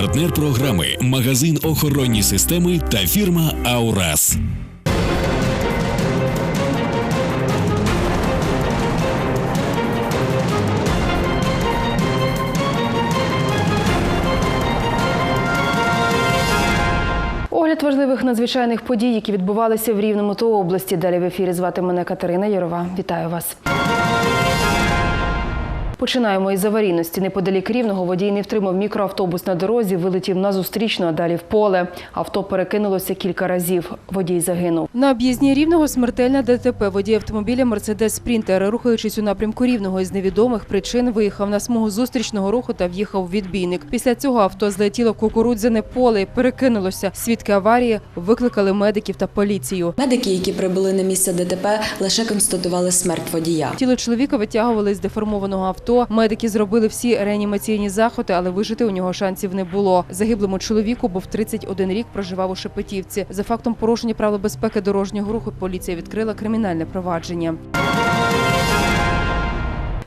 Партнер програми магазин охоронні системи та фірма Аурас. Огляд важливих надзвичайних подій, які відбувалися в Рівному та області. Далі в ефірі звати мене Катерина Ярова. Вітаю вас. Починаємо із аварійності. Неподалік рівного водій не втримав мікроавтобус на дорозі, вилетів на зустрічну, а далі в поле. Авто перекинулося кілька разів. Водій загинув. На об'їзні рівного смертельна ДТП. Водій автомобіля Мерседес Спрінтер, рухаючись у напрямку рівного із невідомих причин, виїхав на смугу зустрічного руху та в'їхав у відбійник. Після цього авто злетіло в кукурудзяне поле і перекинулося. Свідки аварії викликали медиків та поліцію. Медики, які прибули на місце ДТП, лише констатували смерть водія. Тіло чоловіка витягували з деформованого авто. Медики зробили всі реанімаційні заходи, але вижити у нього шансів не було. Загиблому чоловіку був 31 рік, проживав у Шепетівці. За фактом порушення правил безпеки дорожнього руху поліція відкрила кримінальне провадження.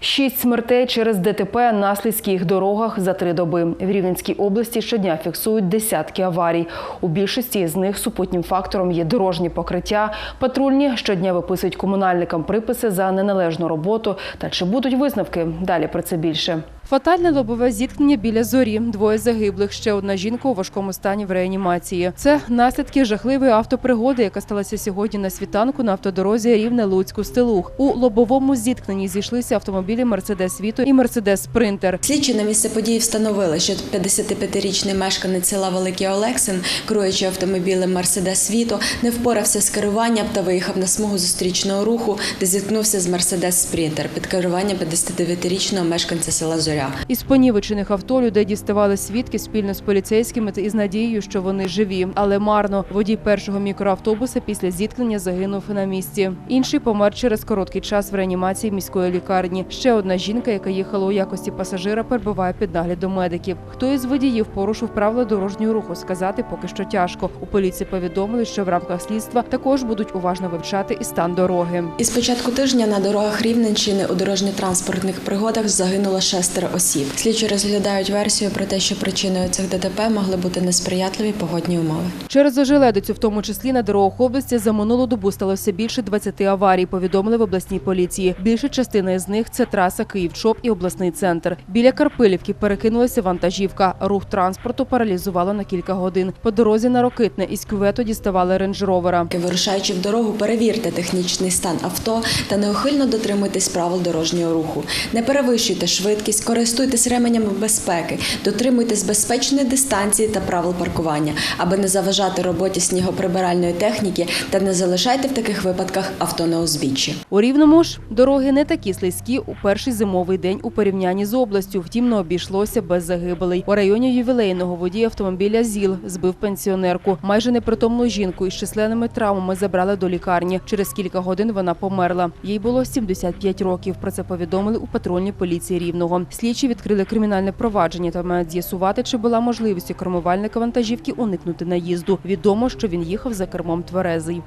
Шість смертей через ДТП на слідських дорогах за три доби. В Рівненській області щодня фіксують десятки аварій. У більшості з них супутнім фактором є дорожні покриття. Патрульні щодня виписують комунальникам приписи за неналежну роботу. Та чи будуть висновки? Далі про це більше. Фатальне лобове зіткнення біля зорі. Двоє загиблих. Ще одна жінка у важкому стані в реанімації. Це наслідки жахливої автопригоди, яка сталася сьогодні на світанку на автодорозі рівне Луцьку стилух. У лобовому зіткненні зійшлися автомобілі Мерседес Віто і Мерседес Спринтер. Слідчі на місце події встановили, що 55-річний мешканець села Великий Олексин, керуючи автомобілем Мерседес Віто, не впорався з керуванням та виїхав на смугу зустрічного руху, де зіткнувся з Мерседес Спрінтер під керуванням 59-річного мешканця села Зоря. Із понівечених авто людей діставали свідки спільно з поліцейськими та із надією, що вони живі. Але марно водій першого мікроавтобуса після зіткнення загинув на місці. Інший помер через короткий час в реанімації міської лікарні. Ще одна жінка, яка їхала у якості пасажира, перебуває під наглядом медиків. Хто із водіїв порушив правила дорожнього руху, сказати поки що тяжко. У поліції повідомили, що в рамках слідства також будуть уважно вивчати і стан дороги. Із початку тижня на дорогах Рівненщини у дорожньо-транспортних пригодах загинуло шестеро осіб. Слідчі розглядають версію про те, що причиною цих ДТП могли бути несприятливі погодні умови. Через ожеледицю, в тому числі на дорогах області, за минулу добу сталося більше 20 аварій, повідомили в обласній поліції. Більша частина із них це траса Київ-Чоп і обласний центр. Біля Карпилівки перекинулася вантажівка. Рух транспорту паралізувало на кілька годин. По дорозі на Рокитне із кювету діставали рейндж-ровера. Вирушаючи в дорогу, перевірте технічний стан авто та неухильно дотримуйтесь правил дорожнього руху. Не перевищуйте швидкість, користуйтесь ременями безпеки, дотримуйтесь безпечної дистанції та правил паркування, аби не заважати роботі снігоприбиральної техніки та не залишайте в таких випадках авто на узбіччі. У Рівному ж дороги не такі слизькі у перший зимовий день у порівнянні з областю. Втім, не обійшлося без загибелей. У районі ювілейного водій автомобіля ЗІЛ збив пенсіонерку. Майже непритомну жінку із численними травмами забрали до лікарні. Через кілька годин вона померла. Їй було 75 років. Про це повідомили у патрульній поліції Рівного. Слідчі відкрили кримінальне провадження та мають з'ясувати, чи була можливість у кермувальника вантажівки уникнути наїзду. Відомо, що він їхав за кермом тверезий.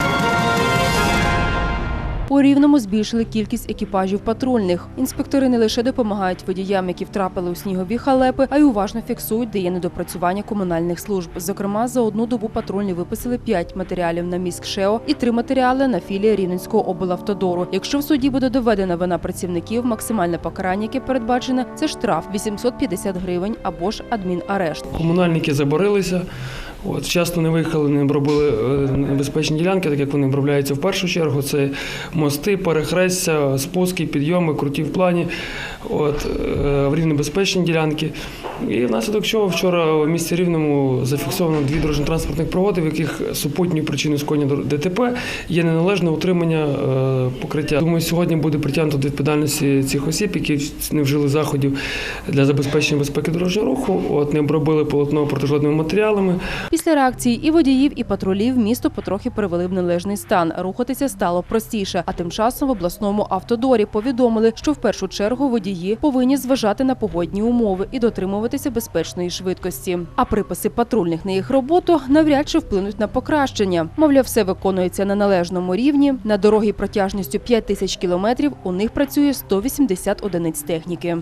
У Рівному збільшили кількість екіпажів патрульних. Інспектори не лише допомагають водіям, які втрапили у снігові халепи, а й уважно фіксують, де є недопрацювання комунальних служб. Зокрема, за одну добу патрульні виписали 5 матеріалів на міськ ШЕО і 3 матеріали на філії Рівненського облавтодору. Якщо в суді буде доведена вина працівників, максимальне покарання, яке передбачене, це штраф 850 гривень або ж адмінарешт. Комунальники заборилися. От, Часто не виїхали, не обробили е, небезпечні ділянки, так як вони обробляються в першу чергу. Це мости, перехрестя, спуски, підйоми, круті в плані. От, е, в рівнебезпечні ділянки. І внаслідок чого вчора в місті Рівному зафіксовано дві дорожньо-транспортних пригоди, в яких супутньою причиною скоєння ДТП є неналежне утримання е, покриття. Думаю, сьогодні буде притягнуто до відповідальності цих осіб, які не вжили заходів для забезпечення безпеки дорожнього руху, от не обробили полотно протижодними матеріалами. Після реакції і водіїв, і патрулів місто потрохи привели в належний стан. Рухатися стало простіше. А тим часом в обласному автодорі повідомили, що в першу чергу водії повинні зважати на погодні умови і дотримуватися безпечної швидкості. А приписи патрульних на їх роботу навряд чи вплинуть на покращення. Мовляв, все виконується на належному рівні. На дорогі протяжністю 5 тисяч кілометрів у них працює 180 одиниць техніки.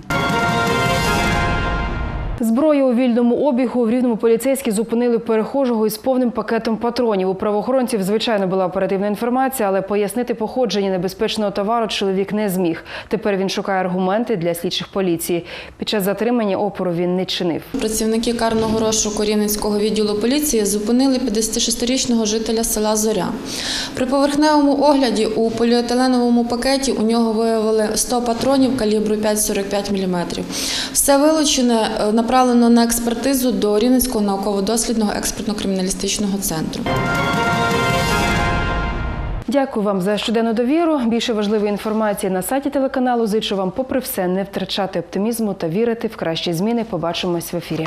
Зброю у вільному обігу в рівному поліцейські зупинили перехожого із повним пакетом патронів. У правоохоронців звичайно була оперативна інформація, але пояснити походження небезпечного товару чоловік не зміг. Тепер він шукає аргументи для слідчих поліції. Під час затримання опору він не чинив. Працівники карного розшуку Рівненського відділу поліції зупинили 56-річного жителя села Зоря. При поверхневому огляді у поліетиленовому пакеті у нього виявили 100 патронів калібру 5,45 мм. Все вилучене е, направлено на експертизу до Рівненського науково-дослідного експертно-криміналістичного центру. Дякую вам за щоденну довіру. Більше важливої інформації на сайті телеканалу. Зичу вам, попри все, не втрачати оптимізму та вірити в кращі зміни. Побачимось в ефірі.